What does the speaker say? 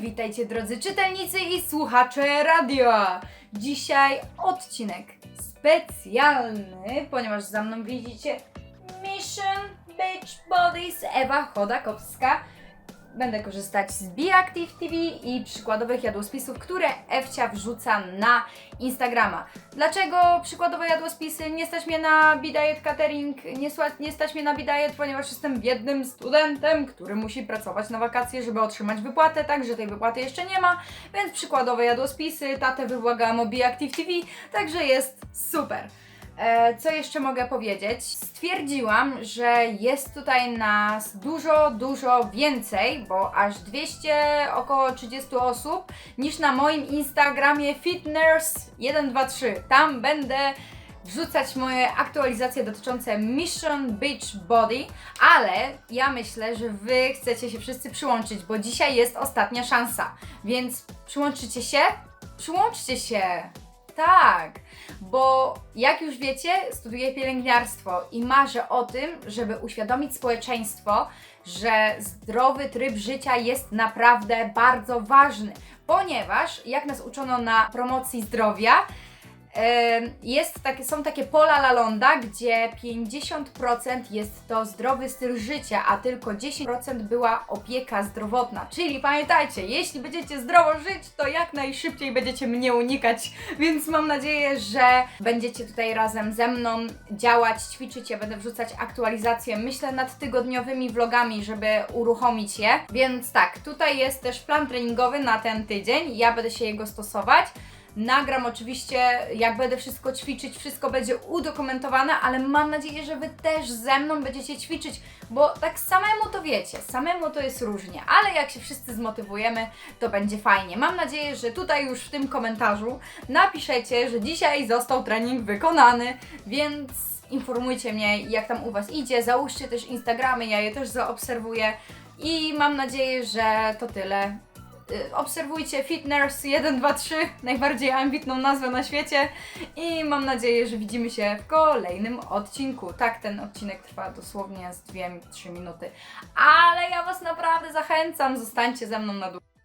witajcie drodzy czytelnicy i słuchacze radio. Dzisiaj odcinek specjalny, ponieważ za mną widzicie Mission Beach Bodies Ewa Chodakowska. Będę korzystać z Beactive TV i przykładowych jadłospisów, które Ewcia wrzuca na Instagrama. Dlaczego przykładowe jadłospisy? Nie stać mnie na Bidiet Catering, nie, nie stać mnie na Bidiet, ponieważ jestem biednym studentem, który musi pracować na wakacje, żeby otrzymać wypłatę, także tej wypłaty jeszcze nie ma, więc przykładowe jadłospisy, tatę wybłagałam o Beactive TV, także jest super. E, Co jeszcze mogę powiedzieć? Stwierdziłam, że jest tutaj nas dużo, dużo więcej, bo aż 200, około 30 osób, niż na moim Instagramie Fitness123. Tam będę wrzucać moje aktualizacje dotyczące Mission Beach Body, ale ja myślę, że Wy chcecie się wszyscy przyłączyć, bo dzisiaj jest ostatnia szansa. Więc przyłączycie się? Przyłączcie się! Tak! bo jak już wiecie, studiuję pielęgniarstwo i marzę o tym, żeby uświadomić społeczeństwo, że zdrowy tryb życia jest naprawdę bardzo ważny, ponieważ jak nas uczono na promocji zdrowia, jest takie, są takie pola Lalonda, gdzie 50% jest to zdrowy styl życia, a tylko 10% była opieka zdrowotna. Czyli pamiętajcie, jeśli będziecie zdrowo żyć, to jak najszybciej będziecie mnie unikać, więc mam nadzieję, że będziecie tutaj razem ze mną działać, ćwiczyć. Ja będę wrzucać aktualizacje, myślę nad tygodniowymi vlogami, żeby uruchomić je. Więc tak, tutaj jest też plan treningowy na ten tydzień. Ja będę się jego stosować. Nagram oczywiście, jak będę wszystko ćwiczyć, wszystko będzie udokumentowane, ale mam nadzieję, że Wy też ze mną będziecie ćwiczyć, bo tak samemu to wiecie, samemu to jest różnie, ale jak się wszyscy zmotywujemy, to będzie fajnie. Mam nadzieję, że tutaj już w tym komentarzu napiszecie, że dzisiaj został trening wykonany, więc informujcie mnie, jak tam u Was idzie, załóżcie też Instagramy, ja je też zaobserwuję i mam nadzieję, że to tyle. Y, Obserwujcie Fitness 123, najbardziej ambitną nazwę na świecie i mam nadzieję, że widzimy się w kolejnym odcinku. Tak, ten odcinek trwa dosłownie z 2-3 minuty, ale ja Was naprawdę zachęcam, zostańcie ze mną na długo.